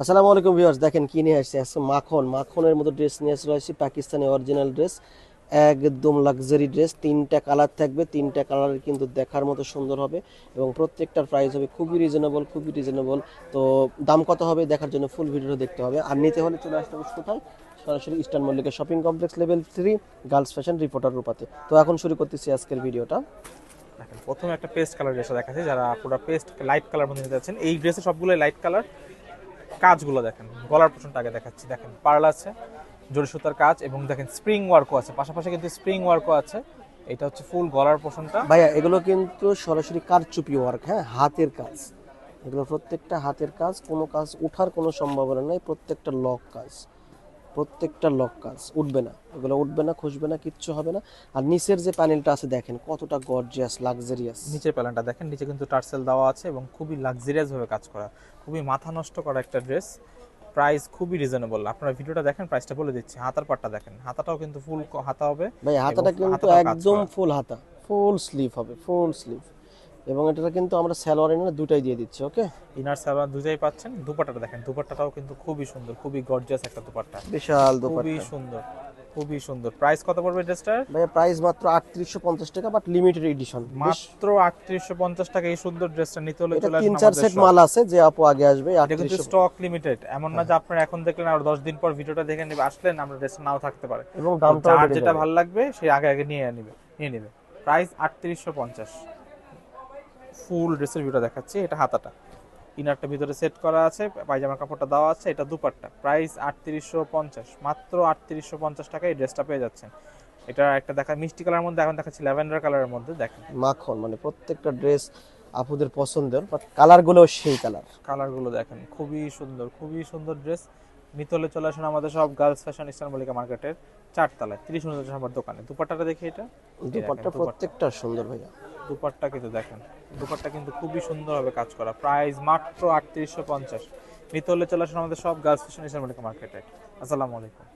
আসসালামু আলাইকুম ভিউয়ার্স, দেখেন কি নিয়ে আসছে? আজকে মাখন। মাখনের মতো ড্রেস নিয়ে আসলে আসছি পাকিস্তানি অরিজিনাল ড্রেস একদম লাক্সারি ড্রেস তিনটা কালার থাকবে। তিনটা কালার কিন্তু দেখার মতো সুন্দর হবে এবং প্রত্যেকটার প্রাইস হবে খুবই রিজনেবল খুবই রিজনেবল তো দাম কত হবে দেখার জন্য ফুল ভিডিও দেখতে হবে। আর নিতে হলে চলে আসতে হবে কোথায়? সরাসরি ইস্টার্ন মল্লিকের shopping complex level three girls fashion reporter রূপাতে তো এখন শুরু করতেছি আজকের ভিডিওটা। দেখেন, প্রথমে একটা পেস্ট কালার ড্রেসটা দেখাচ্ছি। যারা পুরো পেস্ট লাইট কালার মধ্যে নিতে যাচ্ছেন, এই ড্রেসে সবগুলো লাইট কালার কাজগুলো দেখেন। গলার পোষণটা আগে দেখাচ্ছি। দেখেন, পার্ল আছে, জড়ি সুতার কাজ এবং দেখেন স্প্রিং ওয়ার্কও আছে। পাশাপাশি কিন্তু স্প্রিং ওয়ার্কও আছে। এটা হচ্ছে ফুল গলার পোষণটা। ভাইয়া, এগুলো কিন্তু সরাসরি কারচুপি ওয়ার্ক হ্যাঁ? হাতের কাজ। এগুলো প্রত্যেকটা হাতের কাজ, কোনো কাজ ওঠার কোনো সম্ভাবনা নেই, প্রত্যেকটা লক কাজ। প্রত্যেকটা লক কাজ উঠবে না। এগুলো উঠবে না খুসবে না কিচ্ছু হবে না। আর নিচের যে প্যানেলটা আছে দেখেন কতটা গর্জিয়াস লাক্সারিয়াস নিচের প্যালেনটা দেখেন নিচে কিন্তু টার্সেল দেওয়া আছে এবং খুবই লাক্সারিয়াস ভাবে কাজ করা। খুবই মাথা নষ্ট করা একটা ড্রেস প্রাইস খুবই রিজনেবল আপনারা ভিডিওটা দেখেন প্রাইসটা বলে দিচ্ছি। হাতার পাটটা দেখেন। হাতাটাও কিন্তু ফুল হাতা হবে ভাই হাতাটা কিন্তু একদম ফুল হাতা। ফুল স্লিভ হবে ফুল স্লিভ এবং এটা কিন্তু আমরা স্যালোয়ার এনে দুটাই দিয়ে দিচ্ছি ওকে? ইনার সালোয়ার দুটাই পাচ্ছেন। দুপাট্টাটা দেখেন দুপাট্টাটাও কিন্তু খুবই সুন্দর খুবই গর্জিয়াস একটা দুপাট্টা। বিশাল খুবই সুন্দর খুবই সুন্দর। প্রাইস কত পড়বে ড্রেসটার? ভাইয়া প্রাইস মাত্র আটত্রিশশো পঞ্চাশ টাকা বাট লিমিটেড এডিশন মাত্র আটত্রিশশো পঞ্চাশ টাকা এই সুন্দর ড্রেসটা নিতে হলে চলে তিন চার সেট মাল আছে যে আপু আগে আসবে এটা কিন্তু স্টক লিমিটেড এমন না যে আপনারা এখন দেখলেন আর দশ দিন পর ভিডিওটা দেখে নেবে আসলেন আমরা ড্রেসটা নাও থাকতে পারে। এবং দামটা যেটা ভালো লাগবে সে আগে আগে নিয়ে নেবে নিয়ে নেবে। প্রাইস আটত্রিশশো পঞ্চাশ। ফুল ড্রেসের ভিডিও দেখাচ্ছি এটা হাতাটা। ইনারটা ভিতরে সেট করা আছে পায়জামার কাপড়টা দেওয়া আছে এটা দুপাট্টা। প্রাইস আটত্রিশশো পঞ্চাশ মাত্র আটত্রিশশো পঞ্চাশ টাকায় এই ড্রেসটা পেয়ে যাচ্ছেন। এটা একটা দেখা মিষ্টি কালারের মধ্যে এখন দেখাচ্ছি ল্যাভেন্ডার কালারের মধ্যে দেখেন। মাখন মানে প্রত্যেকটা ড্রেস আপুদের পছন্দের বাট কালারগুলো সেই কালার। কালারগুলো দেখেন খুবই সুন্দর খুবই সুন্দর ড্রেস। নিতে হলে চলে আসুন আমাদের সব গার্লস ফ্যাশন ইস্টার্ন মল্লিকা মার্কেটের চারতলায় তিরিশ উনচল্লিশ আমার দোকানে। দুপাট্টাটা দেখি এটা। দুপাট্টা। প্রত্যেকটা সুন্দর ভাইয়া। দুপাট্টা কিন্তু দেখেন, দুপাট্টা কিন্তু খুবই সুন্দরভাবে কাজ করা। প্রাইস মাত্র আটত্রিশশো পঞ্চাশ। নিতে চলে আসুন আমাদের সব গার্লস ফ্যাশন মল্লিকা মার্কেটে আসসালামু আলাইকুম।